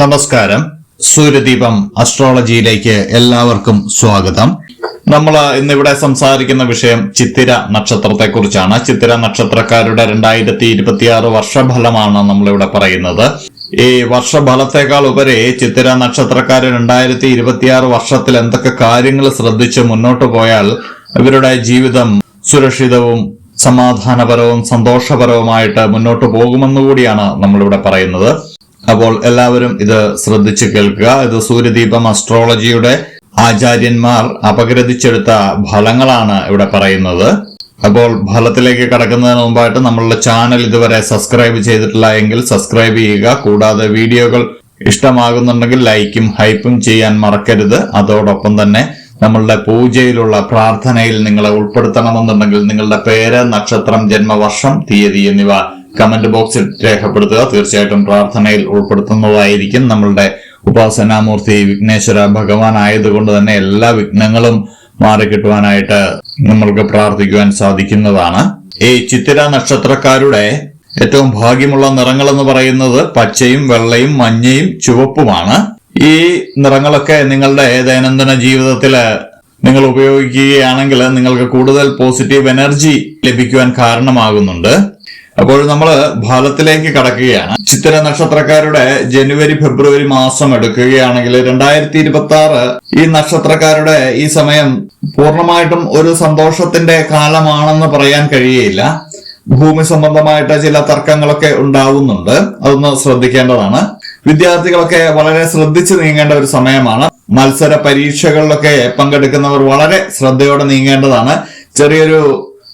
നമസ്കാരം. സൂര്യദീപം അസ്ട്രോളജിയിലേക്ക് എല്ലാവർക്കും സ്വാഗതം. നമ്മൾ ഇന്നിവിടെ സംസാരിക്കുന്ന വിഷയം ചിത്തിര നക്ഷത്രത്തെ കുറിച്ചാണ് ചിത്തിര നക്ഷത്രക്കാരുടെ രണ്ടായിരത്തി ഇരുപത്തിയാറ് വർഷഫലമാണ് നമ്മളിവിടെ പറയുന്നത്. ഈ വർഷഫലത്തെക്കാൾ ഉപരി ചിത്തിര നക്ഷത്രക്കാർ രണ്ടായിരത്തി ഇരുപത്തിയാറ് വർഷത്തിൽ എന്തൊക്കെ കാര്യങ്ങൾ ശ്രദ്ധിച്ച് മുന്നോട്ട് പോയാൽ ഇവരുടെ ജീവിതം സുരക്ഷിതവും സമാധാനപരവും സന്തോഷപരവുമായിട്ട് മുന്നോട്ട് പോകുമെന്നുകൂടിയാണ് നമ്മളിവിടെ പറയുന്നത്. അപ്പോൾ എല്ലാവരും ഇത് ശ്രദ്ധിച്ചു കേൾക്കുക. ഇത് സൂര്യദീപം അസ്ട്രോളജിയുടെ ആചാര്യന്മാർ അപഗ്രഥിച്ചെടുത്ത ഫലങ്ങളാണ് ഇവിടെ പറയുന്നത്. അപ്പോൾ ഫലത്തിലേക്ക് കടക്കുന്നതിന് മുമ്പായിട്ട് നമ്മളുടെ ചാനൽ ഇതുവരെ സബ്സ്ക്രൈബ് ചെയ്തിട്ടില്ല എങ്കിൽ സബ്സ്ക്രൈബ് ചെയ്യുക. കൂടാതെ വീഡിയോകൾ ഇഷ്ടമാകുന്നുണ്ടെങ്കിൽ ലൈക്കും ഹൈപ്പും ചെയ്യാൻ മറക്കരുത്. അതോടൊപ്പം തന്നെ നമ്മളുടെ പൂജയിലുള്ള പ്രാർത്ഥനയിൽ നിങ്ങളെ ഉൾപ്പെടുത്തണമെന്നുണ്ടെങ്കിൽ നിങ്ങളുടെ പേര് നക്ഷത്രം ജന്മവർഷം തീയതി എന്നിവ കമന്റ് ബോക്സിൽ രേഖപ്പെടുത്തുക. തീർച്ചയായിട്ടും പ്രാർത്ഥനയിൽ ഉൾപ്പെടുത്തുന്നതായിരിക്കും നമ്മളുടെ ഉപാസനാമൂർത്തി വിഘ്നേശ്വര ഭഗവാൻ ആയതുകൊണ്ട് തന്നെ എല്ലാ വിഘ്നങ്ങളും മാറിക്കിട്ടുവാനായിട്ട് നമ്മൾക്ക് പ്രാർത്ഥിക്കുവാൻ സാധിക്കുന്നതാണ്. ഈ ചിത്തിര നക്ഷത്രക്കാരുടെ ഏറ്റവും ഭാഗ്യമുള്ള നിറങ്ങൾ എന്ന് പറയുന്നത് പച്ചയും വെള്ളയും മഞ്ഞയും ചുവപ്പുമാണ്. ഈ നിറങ്ങളൊക്കെ നിങ്ങളുടെ ദൈനംദിന ജീവിതത്തിൽ നിങ്ങൾ ഉപയോഗിക്കുകയാണെങ്കിൽ നിങ്ങൾക്ക് കൂടുതൽ പോസിറ്റീവ് എനർജി ലഭിക്കുവാൻ കാരണമാകുന്നുണ്ട്. അപ്പോൾ നമ്മൾ ഫലത്തിലേക്ക് കടക്കുകയാണ്. ചിത്തിര നക്ഷത്രക്കാരുടെ ജനുവരി ഫെബ്രുവരി മാസം എടുക്കുകയാണെങ്കിൽ രണ്ടായിരത്തി ഇരുപത്തി ആറ് ഈ നക്ഷത്രക്കാരുടെ ഈ സമയം പൂർണമായിട്ടും ഒരു സന്തോഷത്തിന്റെ കാലമാണെന്ന് പറയാൻ കഴിയയില്ല. ഭൂമി സംബന്ധമായിട്ട് ചില തർക്കങ്ങളൊക്കെ ഉണ്ടാവുന്നുണ്ട്. അതൊന്ന് ശ്രദ്ധിക്കേണ്ടതാണ്. വിദ്യാർത്ഥികളൊക്കെ വളരെ ശ്രദ്ധിച്ചു നീങ്ങേണ്ട ഒരു സമയമാണ്. മത്സര പരീക്ഷകളിലൊക്കെ പങ്കെടുക്കുന്നവർ വളരെ ശ്രദ്ധയോടെ നീങ്ങേണ്ടതാണ്. ചെറിയൊരു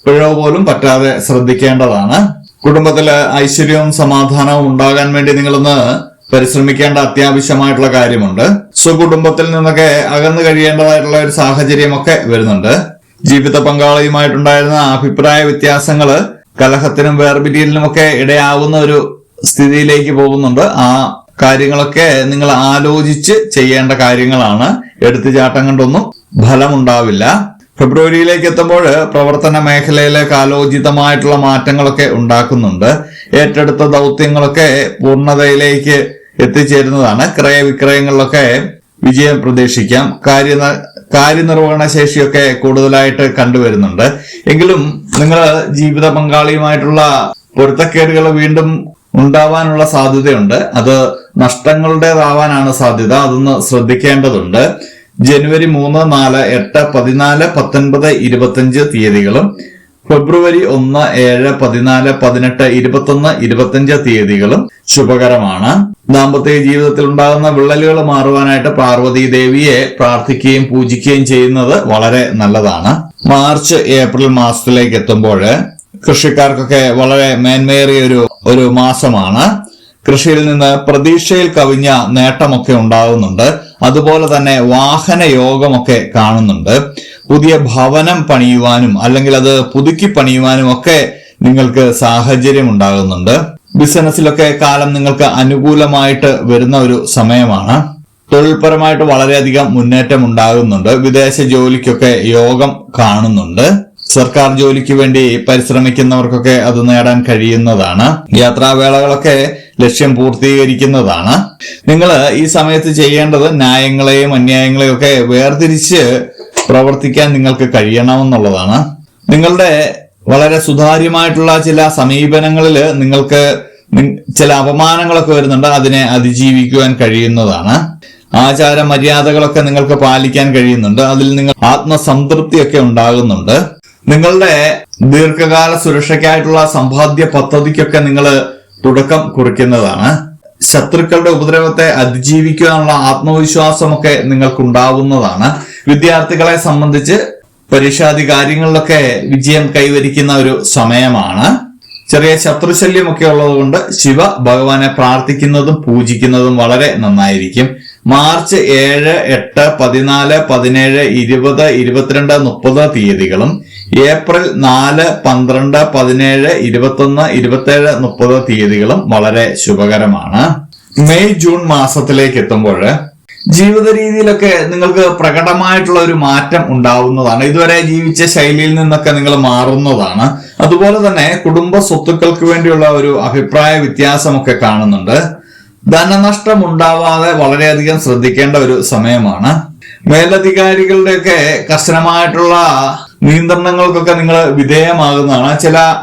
പിഴവ് പോലും പറ്റാതെ ശ്രദ്ധിക്കേണ്ടതാണ്. കുടുംബത്തിൽ ഐശ്വര്യവും സമാധാനവും ഉണ്ടാകാൻ വേണ്ടി നിങ്ങളൊന്ന് പരിശ്രമിക്കേണ്ട അത്യാവശ്യമായിട്ടുള്ള കാര്യമുണ്ട്. സ്വകുടുംബത്തിൽ നിന്നൊക്കെ അകന്നു കഴിയേണ്ടതായിട്ടുള്ള ഒരു സാഹചര്യമൊക്കെ വരുന്നുണ്ട്. ജീവിത പങ്കാളിയുമായിട്ടുണ്ടായിരുന്ന അഭിപ്രായ വ്യത്യാസങ്ങൾ കലഹത്തിനും വേർപിരിയലിനും ഒക്കെ ഇടയാവുന്ന ഒരു സ്ഥിതിയിലേക്ക് പോകുന്നുണ്ട്. ആ കാര്യങ്ങളൊക്കെ നിങ്ങൾ ആലോചിച്ച് ചെയ്യേണ്ട കാര്യങ്ങളാണ്. എടുത്തുചാട്ടം കൊണ്ടൊന്നും ഫലമുണ്ടാവില്ല. ഫെബ്രുവരിയിലേക്ക് എത്തുമ്പോൾ പ്രവർത്തന മേഖലയിലെ കാലോചിതമായിട്ടുള്ള മാറ്റങ്ങളൊക്കെ ഉണ്ടാക്കുന്നുണ്ട്. ഏറ്റെടുത്ത ദൗത്യങ്ങളൊക്കെ പൂർണതയിലേക്ക് എത്തിച്ചേരുന്നതാണ്. ക്രയവിക്രയങ്ങളിലൊക്കെ വിജയം പ്രതീക്ഷിക്കാം. കാര്യ കാര്യനിർവഹണ ശേഷിയൊക്കെ കൂടുതലായിട്ട് കണ്ടുവരുന്നുണ്ട്. എങ്കിലും നിങ്ങൾ ജീവിത പങ്കാളിയുമായിട്ടുള്ള പൊരുത്തക്കേടുകൾ വീണ്ടും ഉണ്ടാവാനുള്ള സാധ്യതയുണ്ട്. അത് നഷ്ടങ്ങളുടേതാവാനാണ് സാധ്യത. അതൊന്ന് ശ്രദ്ധിക്കേണ്ടതുണ്ട്. ജനുവരി മൂന്ന് നാല് എട്ട് പതിനാല് പത്തൊൻപത് ഇരുപത്തഞ്ച് തീയതികളും ഫെബ്രുവരി ഒന്ന് ഏഴ് പതിനാല് പതിനെട്ട് ഇരുപത്തൊന്ന് ഇരുപത്തഞ്ച് തീയതികളും ശുഭകരമാണ്. ദാമ്പത്യ ജീവിതത്തിൽ ഉണ്ടാകുന്ന വിള്ളലുകൾ മാറുവാനായിട്ട് പാർവതി ദേവിയെ പ്രാർത്ഥിക്കുകയും പൂജിക്കുകയും ചെയ്യുന്നത് വളരെ നല്ലതാണ്. മാർച്ച് ഏപ്രിൽ മാസത്തിലേക്ക് എത്തുമ്പോൾ കൃഷിക്കാർക്കൊക്കെ വളരെ മേന്മേറിയ ഒരു ഒരു മാസമാണ്. കൃഷിയിൽ നിന്ന് പ്രതീക്ഷയിൽ കവിഞ്ഞ നേട്ടമൊക്കെ ഉണ്ടാകുന്നുണ്ട്. അതുപോലെ തന്നെ വാഹന യോഗമൊക്കെ കാണുന്നുണ്ട്. പുതിയ ഭവനം പണിയുവാനും അല്ലെങ്കിൽ അത് പുതുക്കി പണിയുവാനും ഒക്കെ നിങ്ങൾക്ക് സാഹചര്യം ഉണ്ടാകുന്നുണ്ട്. ബിസിനസ്സിലൊക്കെ കാലം നിങ്ങൾക്ക് അനുകൂലമായിട്ട് വരുന്ന ഒരു സമയമാണ്. തൊഴിൽപരമായിട്ട് വളരെയധികം മുന്നേറ്റം ഉണ്ടാകുന്നുണ്ട്. വിദേശ ജോലിക്കൊക്കെ യോഗം കാണുന്നുണ്ട്. സർക്കാർ ജോലിക്ക് വേണ്ടി പരിശ്രമിക്കുന്നവർക്കൊക്കെ അത് നേടാൻ കഴിയുന്നതാണ്. യാത്രാവേളകളൊക്കെ ലക്ഷ്യം പൂർത്തീകരിക്കുന്നതാണ്. നിങ്ങൾ ഈ സമയത്ത് ചെയ്യേണ്ടത് ന്യായങ്ങളെയും അന്യായങ്ങളെയും ഒക്കെ വേർതിരിച്ച് പ്രവർത്തിക്കാൻ നിങ്ങൾക്ക് കഴിയണമെന്നുള്ളതാണ്. നിങ്ങളുടെ വളരെ സുതാര്യമായിട്ടുള്ള ചില സമീപനങ്ങളിൽ നിങ്ങൾക്ക് ചില അപമാനങ്ങളൊക്കെ വരുന്നുണ്ട് അതിനെ അതിജീവിക്കുവാൻ കഴിയുന്നതാണ്. ആചാര മര്യാദകളൊക്കെ നിങ്ങൾക്ക് പാലിക്കാൻ കഴിയുന്നുണ്ട് അതിൽ നിങ്ങൾ ആത്മസംതൃപ്തിയൊക്കെ ഉണ്ടാകുന്നുണ്ട്. നിങ്ങളുടെ ദീർഘകാല സുരക്ഷയ്ക്കായിട്ടുള്ള സമ്പാദ്യ പദ്ധതിക്കൊക്കെ നിങ്ങൾ തുടക്കം കുറിക്കുന്നതാണ്. ശത്രുക്കളുടെ ഉപദ്രവത്തെ അതിജീവിക്കുവാനുള്ള ആത്മവിശ്വാസമൊക്കെ നിങ്ങൾക്കുണ്ടാവുന്നതാണ്. വിദ്യാർത്ഥികളെ സംബന്ധിച്ച് പരീക്ഷാദി കാര്യങ്ങളിലൊക്കെ വിജയം കൈവരിക്കുന്ന ഒരു സമയമാണ്. ചെറിയ ശത്രുശല്യമൊക്കെ ഉള്ളതുകൊണ്ട് ശിവ ഭഗവാനെ പ്രാർത്ഥിക്കുന്നതും പൂജിക്കുന്നതും വളരെ നന്നായിരിക്കും. മാർച്ച് ഏഴ് എട്ട് പതിനാല് പതിനേഴ് ഇരുപത് ഇരുപത്തിരണ്ട് മുപ്പത് തീയതികളും ഏപ്രിൽ നാല് പന്ത്രണ്ട് പതിനേഴ് ഇരുപത്തൊന്ന് ഇരുപത്തേഴ് മുപ്പത് തീയതികളും വളരെ ശുഭകരമാണ്. മെയ് ജൂൺ മാസത്തിലേക്ക് എത്തുമ്പോൾ ജീവിത രീതിയിലൊക്കെ നിങ്ങൾക്ക് പ്രകടമായിട്ടുള്ള ഒരു മാറ്റം ഉണ്ടാവുന്നതാണ്. ഇതുവരെ ജീവിച്ച ശൈലിയിൽ നിന്നൊക്കെ നിങ്ങൾ മാറുന്നതാണ്. അതുപോലെ തന്നെ കുടുംബ സ്വത്തുക്കൾക്ക് വേണ്ടിയുള്ള ഒരു അഭിപ്രായ വ്യത്യാസമൊക്കെ കാണുന്നുണ്ട്. ധനനഷ്ടം ഉണ്ടാവാതെ വളരെയധികം ശ്രദ്ധിക്കേണ്ട ഒരു സമയമാണ്. മേലധികാരികളുടെയൊക്കെ കർശനമായിട്ടുള്ള നിയന്ത്രണങ്ങൾക്കൊക്കെ നിങ്ങൾ വിധേയമാകുന്നതാണ്. ചില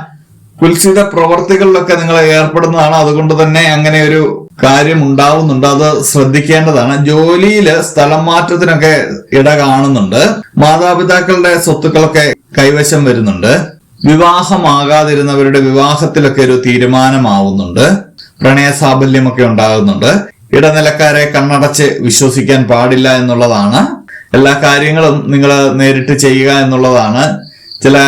കുൽസിത പ്രവർത്തികളിലൊക്കെ നിങ്ങൾ ഏർപ്പെടുന്നതാണ്. അതുകൊണ്ട് തന്നെ അങ്ങനെ ഒരു കാര്യം ഉണ്ടാവുന്നുണ്ട്. അത് ശ്രദ്ധിക്കേണ്ടതാണ്. ജോലിയിൽ സ്ഥലം മാറ്റത്തിനൊക്കെ ഇട കാണുന്നുണ്ട്. മാതാപിതാക്കളുടെ സ്വത്തുക്കളൊക്കെ കൈവശം വരുന്നുണ്ട്. വിവാഹമാകാതിരുന്നവരുടെ വിവാഹത്തിലൊക്കെ ഒരു തീരുമാനമാവുന്നുണ്ട്. പ്രണയ സാഫല്യമൊക്കെ ഉണ്ടാകുന്നുണ്ട്. ഇടനിലക്കാരെ കണ്ണടച്ച് വിശ്വസിക്കാൻ പാടില്ല എന്നുള്ളതാണ്. എല്ലാ കാര്യങ്ങളും നിങ്ങൾ നേരിട്ട് ചെയ്യുക എന്നുള്ളതാണ്. ചില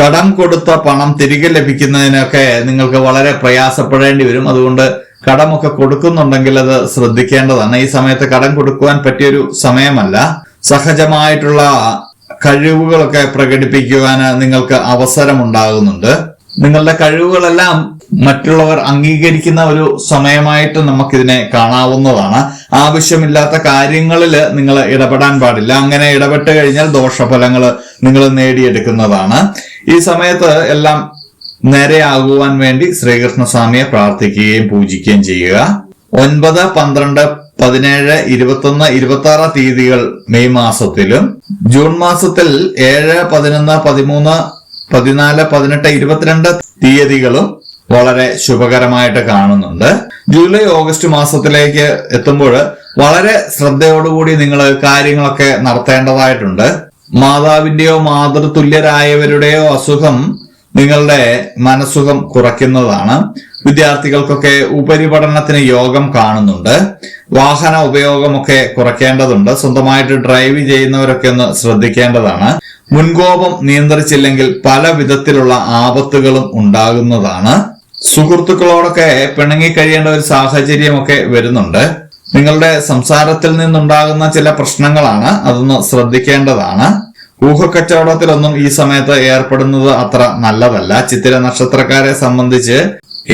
കടം കൊടുത്ത പണം തിരികെ ലഭിക്കുന്നതിനൊക്കെ നിങ്ങൾക്ക് വളരെ പ്രയാസപ്പെടേണ്ടി വരും. അതുകൊണ്ട് കടമൊക്കെ കൊടുക്കുന്നുണ്ടെങ്കിൽ അത് ശ്രദ്ധിക്കേണ്ടതാണ്. ഈ സമയത്ത് കടം കൊടുക്കുവാൻ പറ്റിയൊരു സമയമല്ല. സഹജമായിട്ടുള്ള കഴിവുകളൊക്കെ പ്രകടിപ്പിക്കുവാൻ നിങ്ങൾക്ക് അവസരമുണ്ടാകുന്നുണ്ട്. നിങ്ങളുടെ കഴിവുകളെല്ലാം മറ്റുള്ളവർ അംഗീകരിക്കുന്ന ഒരു സമയമായിട്ട് നമുക്കിതിനെ കാണാവുന്നതാണ്. ആവശ്യമില്ലാത്ത കാര്യങ്ങളിൽ നിങ്ങൾ ഇടപെടാൻ പാടില്ല. അങ്ങനെ ഇടപെട്ട് കഴിഞ്ഞാൽ ദോഷഫലങ്ങൾ നിങ്ങൾ നേടിയെടുക്കുന്നതാണ്. ഈ സമയത്ത് എല്ലാം നേരെയാകുവാൻ വേണ്ടി ശ്രീകൃഷ്ണസ്വാമിയെ പ്രാർത്ഥിക്കുകയും പൂജിക്കുകയും ചെയ്യുക. ഒൻപത് പന്ത്രണ്ട് പതിനേഴ് ഇരുപത്തൊന്ന് ഇരുപത്തി ആറ് തീയതികൾ മെയ് മാസത്തിലും. ജൂൺ മാസത്തിൽ ഏഴ് പതിനൊന്ന് പതിമൂന്ന് പതിനാല് പതിനെട്ട് ഇരുപത്തിരണ്ട് തീയതികളും വളരെ ശുഭകരമായിട്ട് കാണുന്നുണ്ട്. ജൂലൈ ഓഗസ്റ്റ് മാസത്തിലേക്ക് എത്തുമ്പോൾ വളരെ ശ്രദ്ധയോടുകൂടി നിങ്ങൾ കാര്യങ്ങളൊക്കെ നടത്തേണ്ടതായിട്ടുണ്ട്. മാതാവിന്റെയോ മാതൃതുല്യരായവരുടെയോ അസുഖം നിങ്ങളുടെ മനസ്സുഖം കുറയ്ക്കുന്നതാണ്. വിദ്യാർത്ഥികൾക്കൊക്കെ ഉപരിപഠനത്തിന് യോഗം കാണുന്നുണ്ട്. വാഹന ഉപയോഗമൊക്കെ കുറയ്ക്കേണ്ടതുണ്ട്. സ്വന്തമായിട്ട് ഡ്രൈവ് ചെയ്യുന്നവരൊക്കെ ഒന്ന് ശ്രദ്ധിക്കേണ്ടതാണ്. മുൻകോപം നിയന്ത്രിച്ചില്ലെങ്കിൽ പല വിധത്തിലുള്ള ആപത്തുകളും ഉണ്ടാകുന്നതാണ്. സുഹൃത്തുക്കളോടൊക്കെ പിണങ്ങി കഴിയേണ്ട ഒരു സാഹചര്യമൊക്കെ വരുന്നുണ്ട്. നിങ്ങളുടെ സംസാരത്തിൽ നിന്നുണ്ടാകുന്ന ചില പ്രശ്നങ്ങളാണ് അതൊന്ന് ശ്രദ്ധിക്കേണ്ടതാണ്. ഊഹക്കച്ചവടത്തിലൊന്നും ഈ സമയത്ത് ഏർപ്പെടുന്നത് അത്ര നല്ലതല്ല. ചിത്തിര നക്ഷത്രക്കാരെ സംബന്ധിച്ച്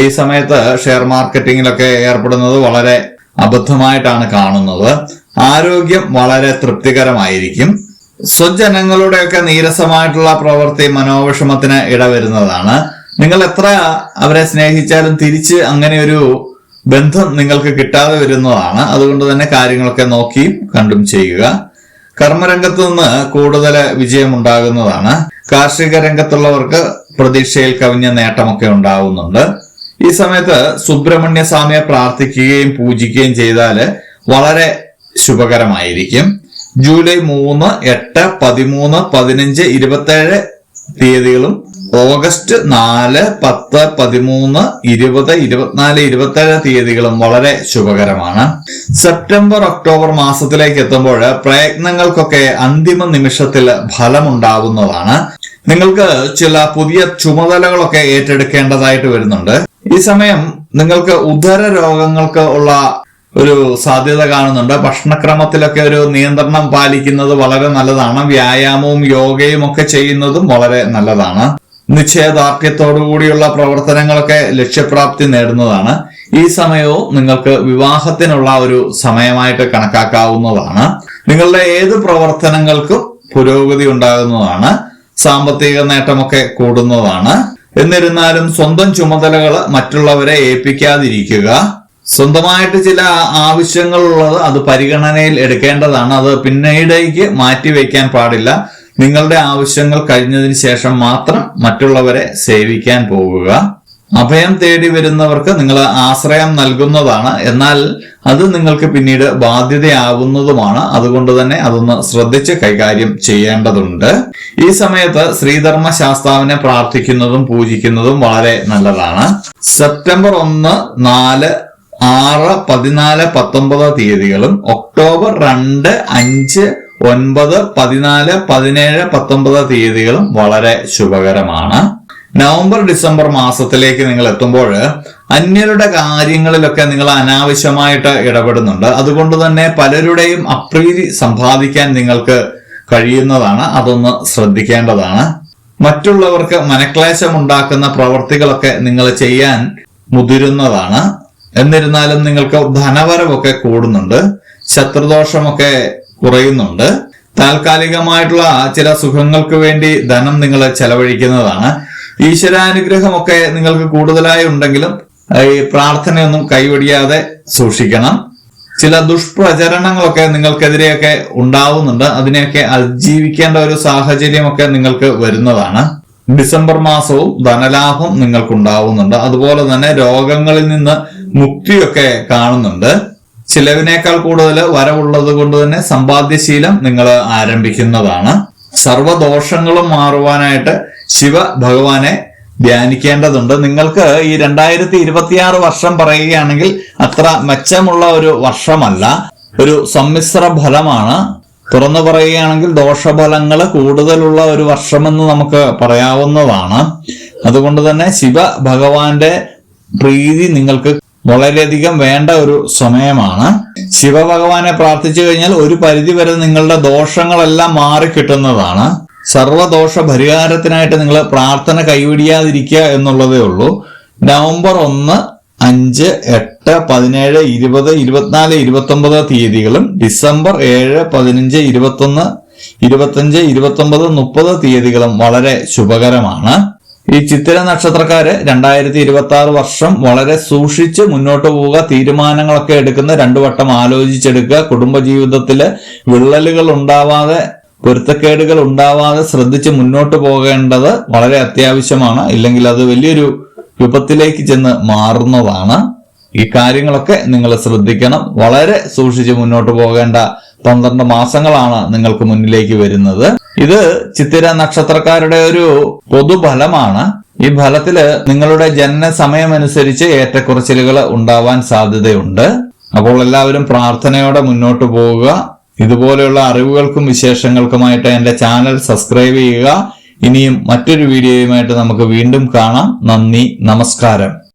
ഈ സമയത്ത് ഷെയർ മാർക്കറ്റിങ്ങിലൊക്കെ ഏർപ്പെടുന്നത് വളരെ അബദ്ധമായിട്ടാണ് കാണുന്നത്. ആരോഗ്യം വളരെ തൃപ്തികരമായിരിക്കും. സ്വജനങ്ങളുടെയൊക്കെ നീരസമായിട്ടുള്ള പ്രവൃത്തി മനോവിഷമത്തിന് ഇടവരുന്നതാണ്. നിങ്ങൾ എത്ര അവരെ സ്നേഹിച്ചാലും തിരിച്ച് അങ്ങനെ ഒരു ബന്ധം നിങ്ങൾക്ക് കിട്ടാതെ വരുന്നതാണ്. അതുകൊണ്ട് തന്നെ കാര്യങ്ങളൊക്കെ നോക്കിയും കണ്ടും ചെയ്യുക. കർമ്മരംഗത്ത് നിന്ന് കൂടുതൽ വിജയമുണ്ടാകുന്നതാണ് കാർഷിക രംഗത്തുള്ളവർക്ക് പ്രതീക്ഷയിൽ കവിഞ്ഞ നേട്ടമൊക്കെ ഉണ്ടാവുന്നുണ്ട്. ഈ സമയത്ത് സുബ്രഹ്മണ്യ സ്വാമിയെ പ്രാർത്ഥിക്കുകയും പൂജിക്കുകയും ചെയ്താൽ വളരെ ശുഭകരമായിരിക്കും. ജൂലൈ മൂന്ന് എട്ട് പതിമൂന്ന് പതിനഞ്ച് ഇരുപത്തേഴ് തീയതികളും ഓഗസ്റ്റ് നാല് പത്ത് പതിമൂന്ന് ഇരുപത് ഇരുപത്തിനാല് ഇരുപത്തേഴ് തീയതികളും വളരെ ശുഭകരമാണ്. സെപ്റ്റംബർ ഒക്ടോബർ മാസത്തിലേക്ക് എത്തുമ്പോൾ പ്രയത്നങ്ങൾക്കൊക്കെ അന്തിമ നിമിഷത്തിൽ ഫലമുണ്ടാവുന്നതാണ്. നിങ്ങൾക്ക് ചില പുതിയ ചുമതലകളൊക്കെ ഏറ്റെടുക്കേണ്ടതായിട്ട് വരുന്നുണ്ട്. ഈ സമയം നിങ്ങൾക്ക് ഉദര രോഗങ്ങൾക്ക് ഉള്ള ഒരു സാധ്യത കാണുന്നുണ്ട്. ഭക്ഷണക്രമത്തിലൊക്കെ ഒരു നിയന്ത്രണം പാലിക്കുന്നത് വളരെ നല്ലതാണ്. വ്യായാമവും യോഗയും ഒക്കെ ചെയ്യുന്നതും വളരെ നല്ലതാണ്. നിശ്ചയദാർഢ്യത്തോടുകൂടിയുള്ള പ്രവർത്തനങ്ങളൊക്കെ ലക്ഷ്യപ്രാപ്തി നേടുന്നതാണ്. ഈ സമയവും നിങ്ങൾക്ക് വിവാഹത്തിനുള്ള ഒരു സമയമായിട്ട് കണക്കാക്കാവുന്നതാണ്. നിങ്ങളുടെ ഏത് പ്രവർത്തനങ്ങൾക്കും പുരോഗതി ഉണ്ടാകുന്നതാണ്. സാമ്പത്തിക നേട്ടമൊക്കെ കൂടുന്നതാണ്. എന്നിരുന്നാലും സ്വന്തം ചുമതലകൾ മറ്റുള്ളവരെ ഏൽപ്പിക്കാതിരിക്കുക. സ്വന്തമായിട്ട് ചില ആവശ്യങ്ങളുള്ളത് അത് പരിഗണനയിൽ എടുക്കേണ്ടതാണ്. അത് പിന്നീടേക്ക് മാറ്റിവെക്കാൻ പാടില്ല. നിങ്ങളുടെ ആവശ്യങ്ങൾ കഴിഞ്ഞതിന് ശേഷം മാത്രം മറ്റുള്ളവരെ സേവിക്കാൻ പോകുക അഭയം തേടി വരുന്നവർക്ക് നിങ്ങൾ ആശ്രയം നൽകുന്നതാണ്. എന്നാൽ അത് നിങ്ങൾക്ക് പിന്നീട് ബാധ്യതയാവുന്നതുമാണ്. അതുകൊണ്ട് തന്നെ അതൊന്ന് ശ്രദ്ധിച്ച് കൈകാര്യം ചെയ്യേണ്ടതുണ്ട്. ഈ സമയത്ത് ശ്രീധർമ്മ ശാസ്താവിനെ പ്രാർത്ഥിക്കുന്നതും പൂജിക്കുന്നതും വളരെ നല്ലതാണ്. സെപ്റ്റംബർ ഒന്ന് നാല് ആറ് പതിനാല് പത്തൊമ്പത് തീയതികളും ഒക്ടോബർ രണ്ട് അഞ്ച് ഒൻപത് പതിനാല് പതിനേഴ് പത്തൊമ്പത് തീയതികളും വളരെ ശുഭകരമാണ്. നവംബർ ഡിസംബർ മാസത്തിലേക്ക് നിങ്ങൾ എത്തുമ്പോൾ അന്യരുടെ കാര്യങ്ങളിലൊക്കെ നിങ്ങൾ അനാവശ്യമായിട്ട് ഇടപെടുന്നുണ്ട്. അതുകൊണ്ട് തന്നെ പലരുടെയും അപ്രീതി സമ്പാദിക്കാൻ നിങ്ങൾക്ക് കഴിയുന്നതാണ്. അതൊന്ന് ശ്രദ്ധിക്കേണ്ടതാണ്. മറ്റുള്ളവർക്ക് മനക്ലേശം ഉണ്ടാക്കുന്ന പ്രവർത്തികളൊക്കെ നിങ്ങൾ ചെയ്യാൻ മുതിരുന്നതാണ്. എന്നിരുന്നാലും നിങ്ങൾക്ക് ധനവരവൊക്കെ കൂടുന്നുണ്ട്. ശത്രുദോഷമൊക്കെ കുറയുന്നുണ്ട്. താൽക്കാലികമായിട്ടുള്ള ചില സുഖങ്ങൾക്ക് വേണ്ടി ധനം നിങ്ങൾ ചെലവഴിക്കുന്നതാണ്. ഈശ്വരാനുഗ്രഹമൊക്കെ നിങ്ങൾക്ക് കൂടുതലായി ഉണ്ടെങ്കിലും ഈ പ്രാർത്ഥനയൊന്നും കൈവടിയാതെ സൂക്ഷിക്കണം. ചില ദുഷ്പ്രചരണങ്ങളൊക്കെ നിങ്ങൾക്കെതിരെയൊക്കെ ഉണ്ടാവുന്നുണ്ട്. അതിനെയൊക്കെ അതിജീവിക്കേണ്ട ഒരു സാഹചര്യമൊക്കെ നിങ്ങൾക്ക് വരുന്നതാണ്. ഡിസംബർ മാസവും ധനലാഭം നിങ്ങൾക്കുണ്ടാവുന്നുണ്ട്. അതുപോലെ തന്നെ രോഗങ്ങളിൽ നിന്ന് മുക്തിയൊക്കെ കാണുന്നുണ്ട്. ചിലവിനേക്കാൾ കൂടുതൽ വരവുള്ളത് കൊണ്ട് തന്നെ സമ്പാദ്യശീലം നിങ്ങൾ ആരംഭിക്കുന്നതാണ്. സർവദോഷങ്ങളും മാറുവാനായിട്ട് ശിവ ഭഗവാനെ ധ്യാനിക്കേണ്ടതുണ്ട്. നിങ്ങൾക്ക് ഈ രണ്ടായിരത്തി ഇരുപത്തിയാറ് വർഷം പറയുകയാണെങ്കിൽ അത്ര മെച്ചമുള്ള ഒരു വർഷമല്ല. ഒരു സമ്മിശ്ര ഫലമാണ്. തുറന്നു പറയുകയാണെങ്കിൽ ദോഷഫലങ്ങൾ കൂടുതലുള്ള ഒരു വർഷമെന്ന് നമുക്ക് പറയാവുന്നതാണ്. അതുകൊണ്ട് തന്നെ ശിവ ഭഗവാന്റെ പ്രീതി നിങ്ങൾക്ക് വളരെയധികം വേണ്ട ഒരു സമയമാണ്. ശിവഭഗവാനെ പ്രാർത്ഥിച്ചു കഴിഞ്ഞാൽ ഒരു പരിധി വരെ നിങ്ങളുടെ ദോഷങ്ങളെല്ലാം മാറി കിട്ടുന്നതാണ്. സർവദോഷ പരിഹാരത്തിനായിട്ട് നിങ്ങൾ പ്രാർത്ഥന കൈവിടിയാതിരിക്കുക എന്നുള്ളതേ ഉള്ളൂ. നവംബർ ഒന്ന് അഞ്ച് എട്ട് പതിനേഴ് ഇരുപത് ഇരുപത്തിനാല് ഇരുപത്തൊമ്പത് തീയതികളും ഡിസംബർ ഏഴ് പതിനഞ്ച് ഇരുപത്തൊന്ന് ഇരുപത്തഞ്ച് ഇരുപത്തൊമ്പത് മുപ്പത് തീയതികളും വളരെ ശുഭകരമാണ്. ഈ ചിത്തിര നക്ഷത്രക്കാര് രണ്ടായിരത്തി ഇരുപത്തി ആറ് വർഷം വളരെ സൂക്ഷിച്ച് മുന്നോട്ട് പോവുക തീരുമാനങ്ങളൊക്കെ എടുക്കുന്ന രണ്ടു വട്ടം ആലോചിച്ചെടുക്കുക. കുടുംബജീവിതത്തിൽ വിള്ളലുകൾ ഉണ്ടാവാതെ പൊരുത്തക്കേടുകൾ ഉണ്ടാവാതെ ശ്രദ്ധിച്ച് മുന്നോട്ട് പോകേണ്ടത് വളരെ അത്യാവശ്യമാണ്. ഇല്ലെങ്കിൽ അത് വലിയൊരു വിപത്തിലേക്ക് ചെന്ന് മാറുന്നതാണ്. ഈ കാര്യങ്ങളൊക്കെ നിങ്ങൾ ശ്രദ്ധിക്കണം. വളരെ സൂക്ഷിച്ച് മുന്നോട്ട് പോകേണ്ട പന്ത്രണ്ട് മാസങ്ങളാണ് നിങ്ങൾക്ക് മുന്നിലേക്ക് വരുന്നത്. ഇത് ചിത്തിര നക്ഷത്രക്കാരുടെ ഒരു പൊതുഫലമാണ്. ഈ ഫലത്തിൽ നിങ്ങളുടെ ജനന സമയമനുസരിച്ച് ഏറ്റക്കുറച്ചിലുകൾ ഉണ്ടാവാൻ സാധ്യതയുണ്ട്. അപ്പോൾ എല്ലാവരും പ്രാർത്ഥനയോടെ മുന്നോട്ട് പോവുക. ഇതുപോലെയുള്ള അറിവുകൾക്കും വിശേഷങ്ങൾക്കുമായിട്ട് എന്റെ ചാനൽ സബ്സ്ക്രൈബ് ചെയ്യുക. ഇനിയും മറ്റൊരു വീഡിയോയുമായിട്ട് നമുക്ക് വീണ്ടും കാണാം. നന്ദി നമസ്കാരം.